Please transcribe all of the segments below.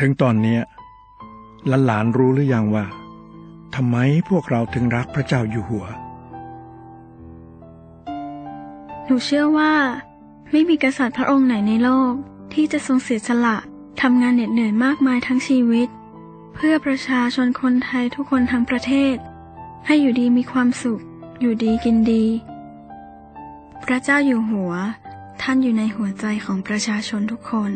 ถึงตอนนี้ยหลานๆรู้หรือยังว่าทำไมพวกเราถึงรักพระเจ้าอยู่หัว หนูเชื่อว่า ไม่มีกษัตริย์พระองค์ไหนในโลก ที่จะทรงเสียสละทำงานเหน็ดเหนื่อยมากมายทั้งชีวิต เพื่อประชาชนคนไทยทุกคนทั้งประเทศ ให้อยู่ดีมีความสุข อยู่ดีกินดี พระเจ้าอยู่หัว ท่านอยู่ในหัวใจของประชาชนทุกคน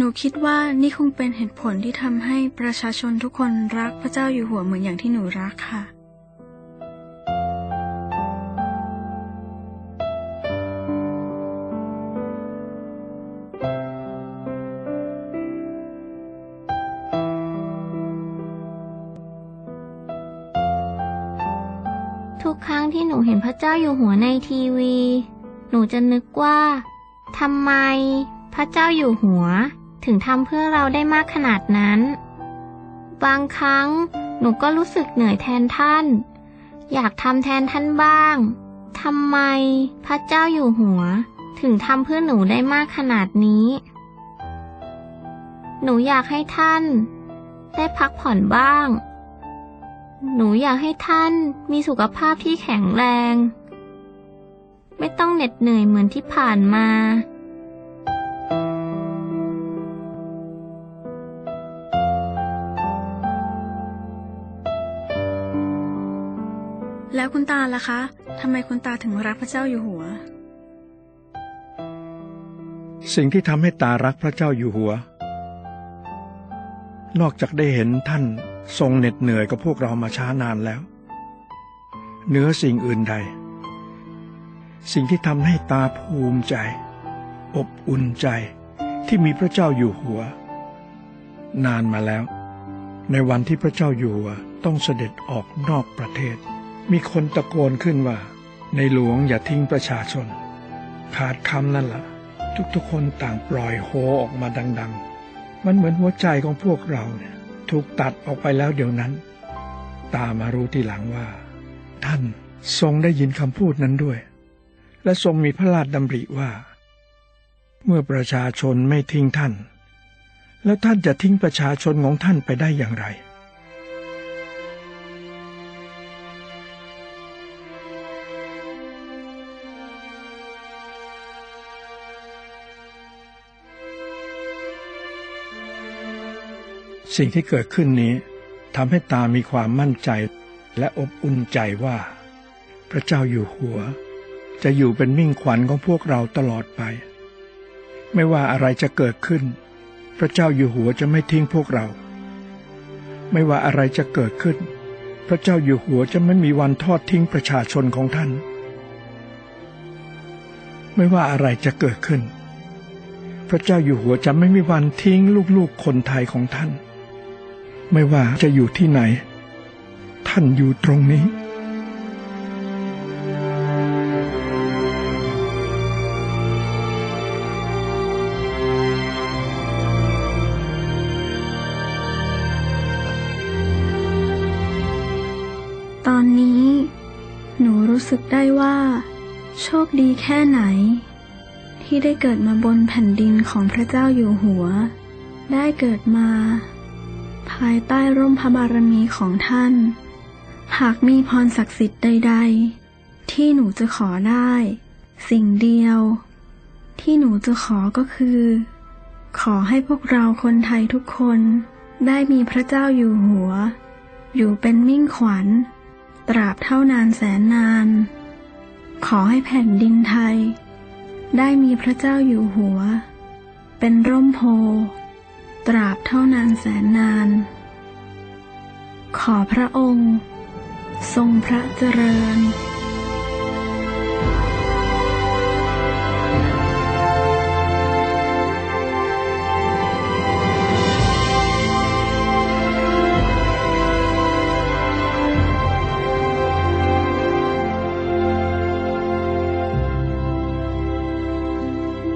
หนูคิดว่านี่คงเป็นเหตุผลที่ทำให้ประชาชนทุกคนรักพระเจ้าอยู่หัวเหมือนอย่างที่หนูรักค่ะ ทุกครั้งที่หนูเห็นพระเจ้าอยู่หัวในทีวี หนูจะนึกว่าทำไมพระเจ้าอยู่หัว ถึงทำเพื่อเราได้มากขนาดนั้น บางครั้งหนูก็รู้สึกเหนื่อยแทนท่าน อยากทำแทนท่านบ้างทำไมพระเจ้าอยู่หัว ถึงทำเพื่อหนูได้มากขนาดนี้ หนูอยากให้ท่าน ได้พักผ่อนบ้าง หนูอยากให้ท่านมีสุขภาพที่แข็งแรง ไม่ต้องเหน็ดเหนื่อยเหมือนที่ผ่านมา แล้วคุณตาล่ะคะทำไมคุณตาถึงรักพระเจ้าอยู่หัว สิ่งที่ทำให้ตารักพระเจ้าอยู่หัว นอกจากได้เห็นท่านทรงเหน็ดเหนื่อยกับพวกเรามาช้านานแล้วเหนือสิ่งอื่นใด สิ่งที่ทำให้ตาภูมิใจ อบอุ่นใจที่มีพระเจ้าอยู่หัว นานมาแล้ว ในวันที่พระเจ้าอยู่หัวต้องเสด็จออกนอกประเทศ มีคนตะโกนขึ้นว่า ในหลวงอย่าทิ้งประชาชน ขาดคำนั่นละ่ะ ทุกๆคนต่างปล่อยโฮออกมาดัง ๆ มันเหมือนหัวใจของพวกเราเนี่ยถูกตัดออกไปแล้วเดี๋ยวนั้น ตามารู้ทีหลังว่า ท่านทรงได้ยินคำพูดนั้นด้วย และทรงมีพระราชดำริว่า เมื่อประชาชนไม่ทิ้งท่าน แล้วท่านจะทิ้งประชาชนของท่านไปได้อย่างไร สิ่งที่เกิดขึ้นนี้ทำให้ตามีความมั่นใจและอบอุ่นใจว่า พระเจ้าอยู่หัว จะอยู่เป็นมิ่งขวัญของพวกเราตลอดไป ไม่ว่าอะไรจะเกิดขึ้น พระเจ้าอยู่หัวจะไม่ทิ้งพวกเรา ไม่ว่าอะไรจะเกิดขึ้น พระเจ้าอยู่หัวจะไม่มีวันทอดทิ้งประชาชนของท่าน ไม่ว่าอะไรจะเกิดขึ้น พระเจ้าอยู่หัวจะไม่มีวันทิ้งลูกๆคนไทยของท่าน ไม่ว่าจะอยู่ที่ไหน ท่านอยู่ตรงนี้ ตอนนี้ หนูรู้สึกได้ว่า โชคดีแค่ไหน ที่ได้เกิดมาบนแผ่นดินของพระเจ้าอยู่หัว ได้เกิดมา ภายใต้ร่มพระบารมีของท่าน หากมีพรศักดิ์สิทธิ์ใด ๆ ที่หนูจะขอได้ สิ่งเดียว ที่หนูจะขอก็คือ ขอให้พวกเราคนไทยทุกคนได้มีพระเจ้าอยู่หัว อยู่เป็นมิ่งขวัญ ตราบเท่านานแสนนาน ขอให้แผ่นดินไทย ได้มีพระเจ้าอยู่หัว เป็นร่มโพ ตราบเท่านานแสนนาน ขอพระองค์ ทรงพระเจริญ